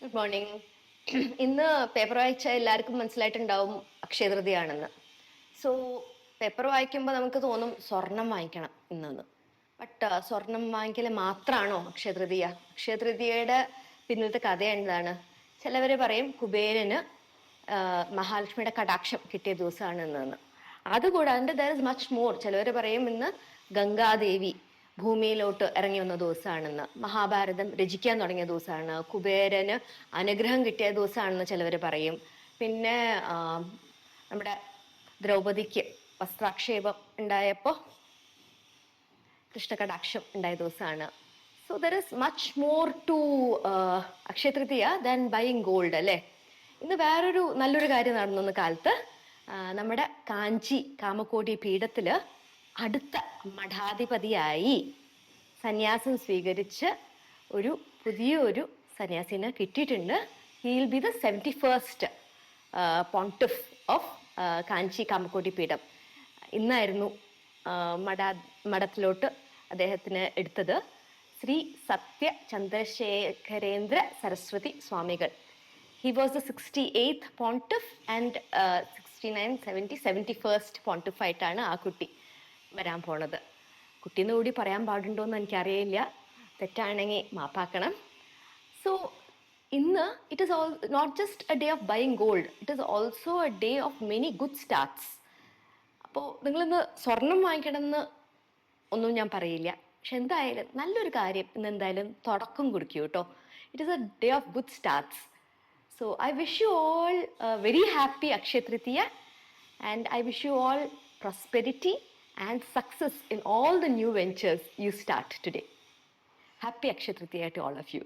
Good morning ഇന്ന് paper വായിച്ച എല്ലാവർക്കും മനസ്സിലായിട്ടുണ്ടാവും അക്ഷയതൃതിയാണെന്ന് സോ പേപ്പർ വായിക്കുമ്പോൾ നമുക്ക് തോന്നും സ്വർണം വാങ്ങിക്കണം ഇന്നെന്ന്. ബട്ട് സ്വർണം വാങ്ങിക്കൽ മാത്രമാണോ അക്ഷയതൃതീയ അക്ഷയതൃതീയയുടെ പിന്നിലത്തെ കഥ എന്താണ്? ചിലവർ പറയും കുബേരന് മഹാലക്ഷ്മിയുടെ കടാക്ഷം കിട്ടിയ ദിവസമാണ് ഇന്നെന്ന് അതുകൂടാണ്ട് ദർ ഇസ് മച്ച് മോർ ചിലവർ പറയും ഇന്ന് ഗംഗാദേവി ഭൂമിയിലോട്ട് ഇറങ്ങി വന്ന ദിവസമാണെന്ന്. മഹാഭാരതം രചിക്കാൻ തുടങ്ങിയ ദിവസമാണ്. കുബേരന് അനുഗ്രഹം കിട്ടിയ ദിവസമാണെന്ന് ചിലവർ പറയും. പിന്നെ നമ്മുടെ ദ്രൗപദിക്ക് വസ്ത്രാക്ഷേപം ഉണ്ടായപ്പോൾ കൃഷ്ണകടാക്ഷം ഉണ്ടായ ദിവസമാണ്. So there is much more to Akshaya Tritiya than buying gold അല്ലേ? ഇന്ന് വേറൊരു നല്ലൊരു കാര്യം നടന്നു കാലത്ത് നമ്മുടെ കാഞ്ചി കാമക്കോടി പീഠത്തിൽ അടുത്ത മഠാധിപതിയായി സന്യാസം സ്വീകരിച്ച് ഒരു പുതിയ ഒരു സന്യാസിനെ കിട്ടിയിട്ടുണ്ട്. He will be the seventy first pontiff of Kanchi Kamakoti Peetham ഇന്നായിരുന്നു മഠ മഠത്തിലോട്ട് അദ്ദേഹത്തിന് എടുത്തത്. ശ്രീ സത്യ ചന്ദ്രശേഖരേന്ദ്ര സരസ്വതി സ്വാമികൾ. He was the sixty eighth pontiff and sixty nine seventy seventy first pontiff ആയിട്ടാണ് ആ കുട്ടി. വരാൻ പോണത്. കുട്ടീന്ന് കൂടി പറയാൻ പാടുണ്ടോ എന്ന് എനിക്കറിയില്ല. തെറ്റാണെങ്കിൽ മാപ്പാക്കണം. സോ ഇന്ന് it is all not just a day of buying gold it is also a day of many good starts അപ്പോൾ നിങ്ങളിന്ന് സ്വർണം വാങ്ങിക്കണമെന്ന് ഒന്നും ഞാൻ പറയില്ല. പക്ഷെ എന്തായാലും നല്ലൊരു കാര്യം ഇന്ന് എന്തായാലും തുടക്കം കുറിക്കൂ കേട്ടോ it is a day of good starts so I wish you all very happy Akshaya Tritiya and I wish you all prosperity. And success in all the new ventures you start today. Happy Akshaya Tritiya to all of you.